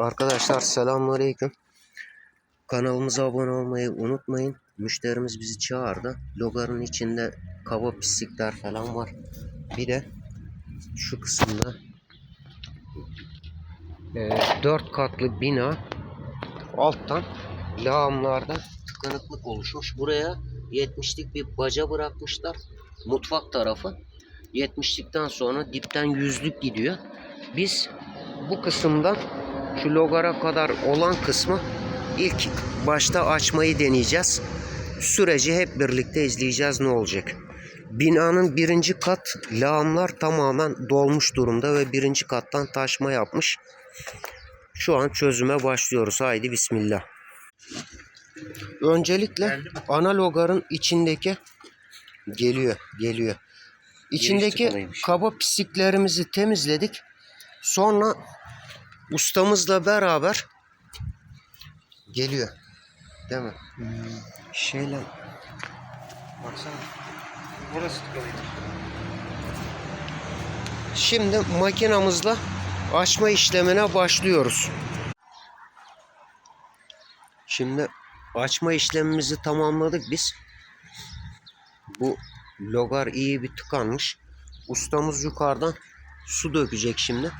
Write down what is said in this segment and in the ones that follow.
Arkadaşlar selamünaleyküm. Kanalımıza abone olmayı unutmayın. Müşterimiz bizi çağırdı. Logarın içinde kaba pislikler falan var. Bir de şu kısımda e, dört katlı bina alttan lağımlarda tıkanıklık oluşmuş. Buraya 70'lik bir baca bırakmışlar. Mutfak tarafı. 70'likten sonra dipten yüzlük gidiyor. Biz bu kısımdan şu logara kadar olan kısmı ilk başta açmayı deneyeceğiz. Süreci hep birlikte izleyeceğiz ne olacak. Binanın birinci kat lağımlar tamamen dolmuş durumda ve birinci kattan taşma yapmış. Şu an çözüme başlıyoruz. Haydi bismillah. Öncelikle ana logarın içindeki geliyor, geliyor. İçindeki kaba pisliklerimizi temizledik. Sonra ustamızla beraber geliyor. Değil mi? Şeyle Baksana. Burası tıkalıydı. Şimdi makinamızla açma işlemine başlıyoruz. Şimdi açma işlemimizi tamamladık biz. Bu logar iyi bir tıkanmış. Ustamız yukarıdan su dökecek şimdi.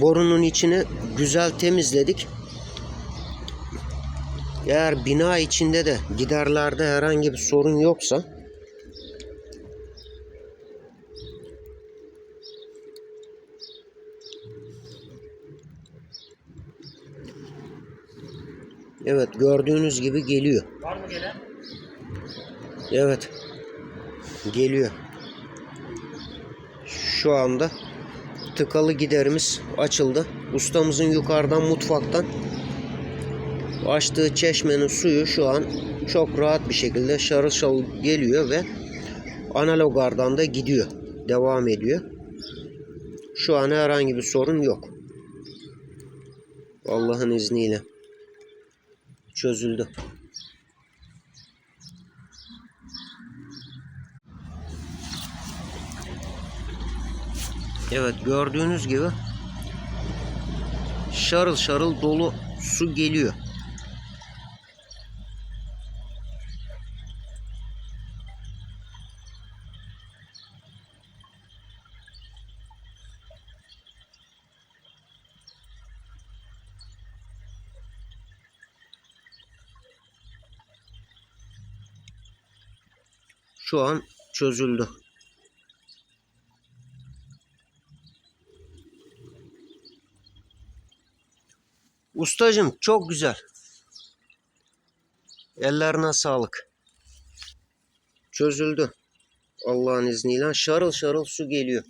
Borunun içini güzel temizledik. Eğer bina içinde de giderlerde herhangi bir sorun yoksa Evet gördüğünüz gibi geliyor. Var mı gelen? Evet. Geliyor. Şu anda tıkalı giderimiz açıldı. Ustamızın yukarıdan mutfaktan açtığı çeşmenin suyu şu an çok rahat bir şekilde şarıl şarıl geliyor ve analogardan da gidiyor. Devam ediyor. Şu an herhangi bir sorun yok. Allah'ın izniyle. Çözüldü. Evet gördüğünüz gibi şarıl şarıl dolu su geliyor. Şu an çözüldü. Ustacım çok güzel. Ellerine sağlık. Çözüldü. Allah'ın izniyle şarıl şarıl su geliyor.